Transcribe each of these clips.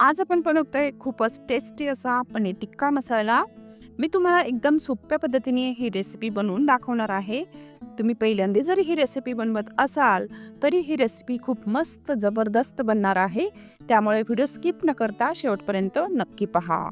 आज आपण बनवतोय खूपच टेस्टी असा पनीर टिक्का मसाला. मी तुम्हाला एकदम सोप्या पद्धतीने ही रेसिपी बनवून दाखवणार आहे. तुम्ही पहिल्यांदा जरी ही रेसिपी बनवत असाल तरी ही रेसिपी खूप मस्त जबरदस्त बनणार आहे. त्यामुळे व्हिडिओ स्किप न करता शेवटपर्यंत नक्की पहा.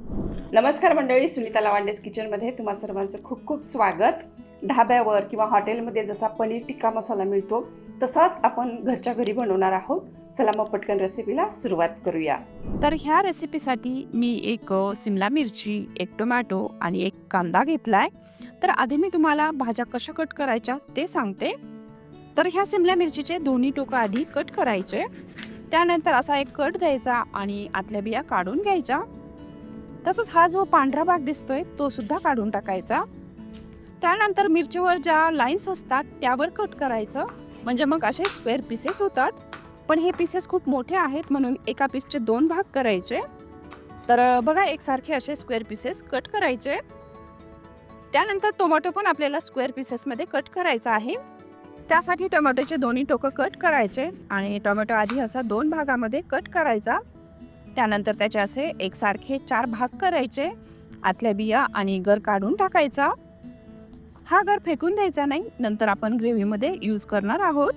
नमस्कार मंडळी सुनीता लावांडेस किचनमध्ये तुम्हा सर्वांचं खूप खूप स्वागत. ढाब्यावर किंवा हॉटेलमध्ये जसा पनीर टिक्का मसाला मिळतो तसाच आपण घरच्या घरी बनवणार आहोत. चला मग पटकन रेसिपीला सुरुवात करूया. तर ह्या रेसिपीसाठी मी एक सिमला मिरची एक टोमॅटो आणि एक कांदा घेतलाय. तर आधी मी तुम्हाला भाज्या कशा कट करायच्या ते सांगते. तर ह्या सिमला मिरचीचे दोन्ही टोकं आधी कट करायचे. त्यानंतर असा एक कट द्यायचा आणि आतल्या बिया काढून घ्यायच्या. तसंच हा जो पांढरा भाग दिसतोय तो सुद्धा काढून टाकायचा. त्यानंतर मिरचीवर ज्या लाईन्स असतात त्यावर कट करायचं. म्हणजे मग असे स्क्वेअर पीसेस होतात. पण हे पीसेस खूप मोठे आहेत म्हणून एका पीसचे दोन भाग करायचे. तर बघा एकसारखे असे स्क्वेअर पीसेस कट करायचे. त्यानंतर टोमॅटो पण आपल्याला स्क्वेअर पीसेसमध्ये कट करायचा आहे. त्यासाठी टोमॅटोचे दोन्ही टोकं कट करायचे आणि टोमॅटो आधी असा दोन भागामध्ये कट करायचा. त्यानंतर त्याचे असे एकसारखे चार भाग करायचे. आतल्या बिया आणि गर काढून टाकायचा. हा गर फेकून द्यायचा नाही नंतर आपण ग्रेव्हीमध्ये यूज करणार आहोत.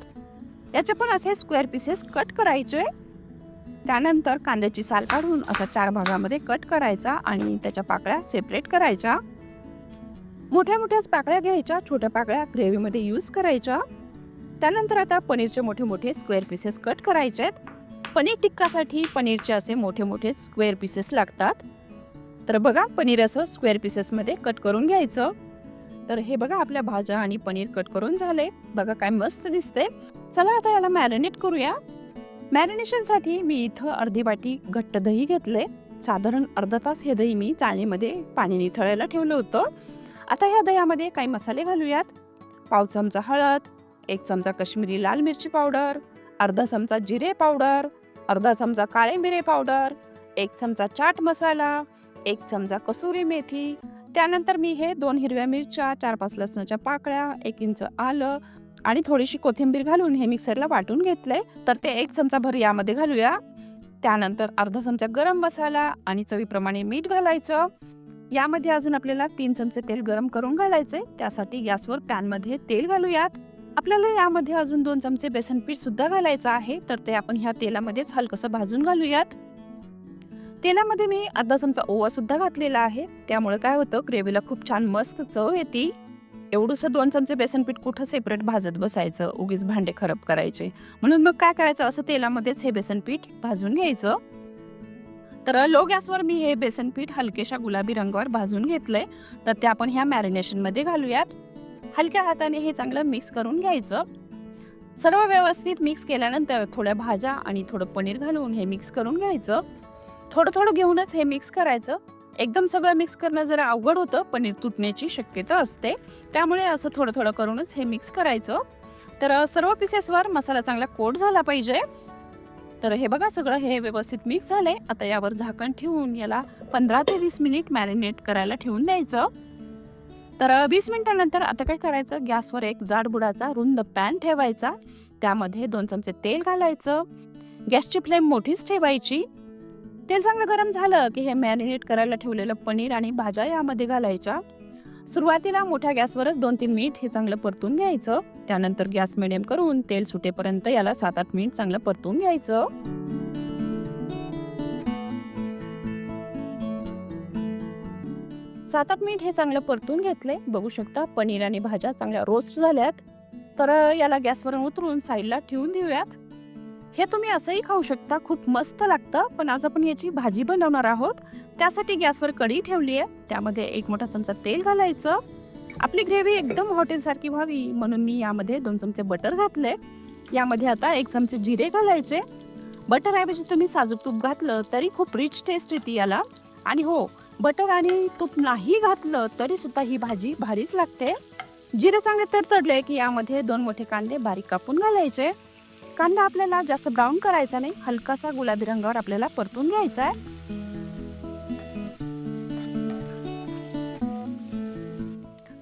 याचे पण असे स्क्वेअर पीसेस कट करायचे. त्यानंतर कांद्याची साल काढून असा चार भागामध्ये कट करायचा आणि त्याच्या पाकळ्या सेपरेट करायच्या. मोठ्या मोठ्याच पाकळ्या घ्यायच्या छोट्या पाकळ्या ग्रेव्हीमध्ये यूज करायच्या. त्यानंतर आता पनीरचे मोठे मोठे स्क्वेअर पीसेस कट करायचे आहेत. पनीर टिक्कासाठी पनीरचे असे मोठे मोठे स्क्वेअर पीसेस लागतात. तर बघा पनीर असं स्क्वेअर पीसेसमध्ये कट करून घ्यायचं. तर हे बघा आपल्या भाज्या आणि पनीर कट करून झाले. बघा काय मस्त दिसते चला आता याला मॅरिनेट करूया. मॅरिनेशनसाठी मी इथं अर्धी वाटी घट्ट दही घेतले साधारण अर्धा तास हे दही मी चाळणीमध्ये पाणी निथळायला ठेवलं होतं. आता ह्या दह्यामध्ये काही मसाले घालूयात. पाव चमचा हळद एक चमचा काश्मीरी लाल मिरची पावडर अर्धा चमचा जिरे पावडर अर्धा चमचा काळे मिरे पावडर एक चमचा चाट मसाला एक चमचा कसुरी मेथी त्यानंतर मी हे दोन हिरव्या मिरच्या चार पाच लसणाच्या पाकळ्या एक इंच आलं आणि थोडीशी कोथिंबीर घालून हे मिक्सरला वाटून घेतले. तर ते एक चमचा भर यामध्ये घालूया. त्यानंतर अर्धा चमचा गरम मसाला आणि चवीप्रमाणे मीठ घालायचं. यामध्ये अजून आपल्याला तीन चमचे तेल गरम करून घालायचे. त्यासाठी गॅसवर पॅनमध्ये तेल घालूयात. आपल्याला यामध्ये अजून दोन चमचे बेसन पीठ सुद्धा घालायचं आहे. तर ते आपण ह्या तेलामध्येच हलकंसं भाजून घालूयात. तेलामध्ये मी अर्धा चमचा ओवा सुद्धा घातलेला आहे. त्यामुळे काय होतं ग्रेव्हीला खूप छान मस्त चव येते. एवढंसं दोन चमचे बेसन पीठ कुठं सेपरेट भाजत बसायचं उगीच भांडे खराब करायचे. म्हणून मग काय करायचं असं तेलामध्येच हे बेसन पीठ भाजून घ्यायचं. तर लो गॅसवर मी हे बेसन पीठ हलकेशा गुलाबी रंगावर भाजून घेतलंय. तर ते आपण ह्या मॅरिनेशनमध्ये घालूयात. हलक्या हाताने हे चांगलं मिक्स करून घ्यायचं. सर्व व्यवस्थित मिक्स केल्यानंतर थोड्या भाज्या आणि थोडं पनीर घालून हे मिक्स करून घ्यायचं. थोडं थोडं घेऊनच हे मिक्स करायचं. एकदम सगळं मिक्स करणं जरा अवघड होतं पनीर तुटण्याची शक्यता असते. त्यामुळे असं थोडं थोडं करूनच हे मिक्स करायचं. तर सर्व पीसेसवर मसाला चांगला कोट झाला पाहिजे. तर हे बघा सगळं हे व्यवस्थित मिक्स झाले आता यावर झाकण ठेवून याला पंधरा ते वीस मिनिट मॅरिनेट करायला ठेवून द्यायचं. तर वीस मिनिटानंतर आता काय करायचं? गॅसवर एक जाडबुडाचा रुंद पॅन ठेवायचा. त्यामध्ये दोन चमचे तेल घालायचं. गॅसची फ्लेम मोठीच ठेवायची. तेल चांगलं गरम झालं की हे मॅरिनेट करायला ठेवलेलं पनीर आणि भाज्या यामध्ये घालायच्या. सुरुवातीला मोठ्या गॅसवरच दोन तीन मिनिट हे चांगलं परतून घ्यायचं. त्यानंतर गॅस मिडियम करून तेल सुटेपर्यंत याला सात आठ मिनिट चांगलं परतून घ्यायचं. सात आठ मिनिट हे चांगलं परतून घेतले. बघू शकता पनीर आणि भाज्या चांगल्या रोस्ट झाल्यात. तर याला गॅसवरून उतरून साईडला ठेवून देऊयात. हे तुम्ही असंही खाऊ शकता. खूप मस्त लागतं. पण आज आपण याची भाजी बनवणार आहोत. त्यासाठी गॅसवर कढी ठेवली आहे. त्यामध्ये एक मोठा चमचा तेल घालायचं. आपली ग्रेव्ही एकदम हॉटेलसारखी व्हावी म्हणून मी यामध्ये दोन चमचे बटर घातले यामध्ये आता एक चमचे जिरे घालायचे. बटर ऐवजी तुम्ही साजूक तूप घातलं तरी खूप रिच टेस्ट येते याला. आणि हो बटर आणि तूप नाही घातलं तरी सुद्धा ही भाजी भारीच लागते. जिरे चांगले तडतडले की यामध्ये दोन मोठे कांदे बारीक कापून घालायचे. कांदा आपल्याला जास्त ब्राऊन करायचा नाही हलकासा गुलाबी रंगावर आपल्याला परतून घ्यायचा आहे.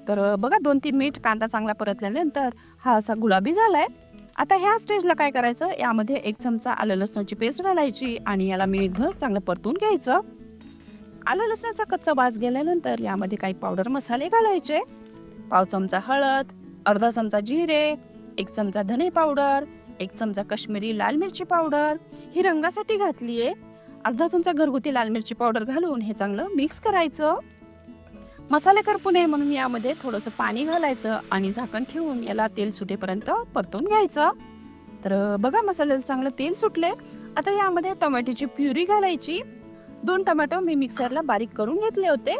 तर बघा दोन तीन मिनिट कांदा चांगला परतल्यानंतर हा असा गुलाबी झालाय. आता ह्या स्टेजला काय करायचं? यामध्ये एक चमचा आलं लसणाची पेस्ट घालायची आणि याला मिनिटभर चांगलं परतून घ्यायचं. आलं लसणाचा कच्चा वास गेल्यानंतर यामध्ये काही पावडर मसाले घालायचे. पाव चमचा हळद अर्धा चमचा जिरे एक चमचा धने पावडर एक चमचा काश्मीरी लाल मिरची पावडर. ही रंगासाठी घातली आहे अर्धा चमचा घरगुती लाल मिरची पावडर घालून हे चांगलं मिक्स करायचं. मसाले करपू नये म्हणून यामध्ये थोडंसं पाणी घालायचं आणि झाकण ठेवून याला तेल सुटेपर्यंत परतून घ्यायचं. तर बघा मसाल्याला चांगलं तेल सुटले आता यामध्ये टोमॅटोची प्युरी घालायची. दोन टोमॅटो मी मिक्सरला बारीक करून घेतले होते.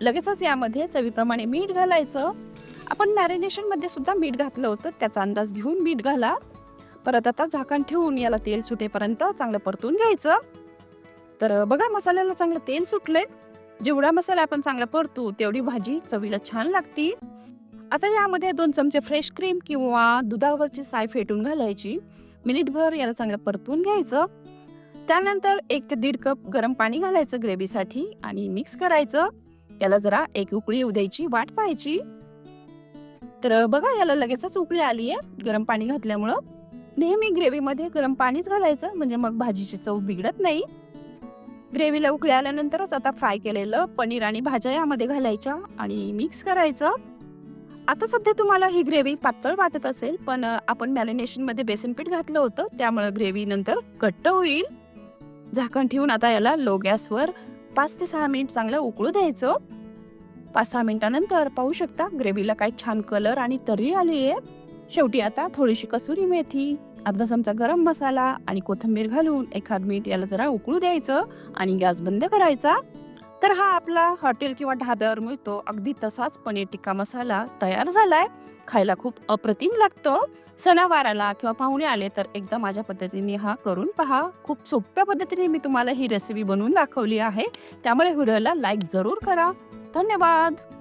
लगेचच यामध्ये चवीप्रमाणे मीठ घालायचं. आपण मॅरिनेशनमध्ये सुद्धा मीठ घातलं होतं त्याचा अंदाज घेऊन मीठ घाला. परत आता झाकण ठेवून याला तेल सुटेपर्यंत चांगलं परतून घ्यायचं. तर बघा मसाल्याला चांगलं तेल सुटले जेवढा मसाला आपण चांगला परतू तेवढी भाजी चवीला छान लागती. आता यामध्ये दोन चमचे फ्रेश क्रीम किंवा दुधावरची साय फेटून घालायची. मिनिटभर याला चांगलं परतून घ्यायचं. त्यानंतर एक ते दीड कप गरम पाणी घालायचं ग्रेव्हीसाठी आणि मिक्स करायचं. याला जरा एक उकळी येऊ द्यायची वाट पाहायची. तर बघा याला लगेचच उकळी आली आहे गरम पाणी घातल्यामुळं नेहमी ग्रेव्हीमध्ये गरम पाणीच घालायचं म्हणजे मग भाजीची चव बिघडत नाही. ग्रेव्हीला उकळी आल्यानंतरच आता फ्राय केलेलं पनीर आणि भाज्या यामध्ये घालायच्या आणि मिक्स करायचं. आता सध्या तुम्हाला ही ग्रेव्ही पातळ वाटत असेल पण आपण मॅरिनेशनमध्ये बेसन पीठ घातलं होतं त्यामुळे ग्रेव्ही नंतर घट्ट होईल. झाकण ठेवून आता याला लो गॅसवर पाच ते सहा मिनिट चांगलं उकळू द्यायचं. पाच सहा मिनिटानंतर पाहू शकता ग्रेव्हीला काय छान कलर आणि तर्री आली आहे शेवटी आता थोडीशी कसुरी मेथी अर्धा चमचा गरम मसाला आणि कोथिंबीर घालून एखाद मिनिट याला जरा उकळू द्यायचं आणि गॅस बंद करायचा. तर हा आपला हॉटेल किंवा ढाब्यावर मिळतो. अगदी तसाच पनीर टिक्का मसाला तयार झालाय. खायला खूप अप्रतिम लागतो. सणावाराला किंवा पाहुणे आले तर एकदा माझ्या पद्धतीने हा करून पहा. खूप सोप्या पद्धतीने मी तुम्हाला ही रेसिपी बनवून दाखवली आहे. त्यामुळे व्हिडिओला लाईक जरूर करा. धन्यवाद!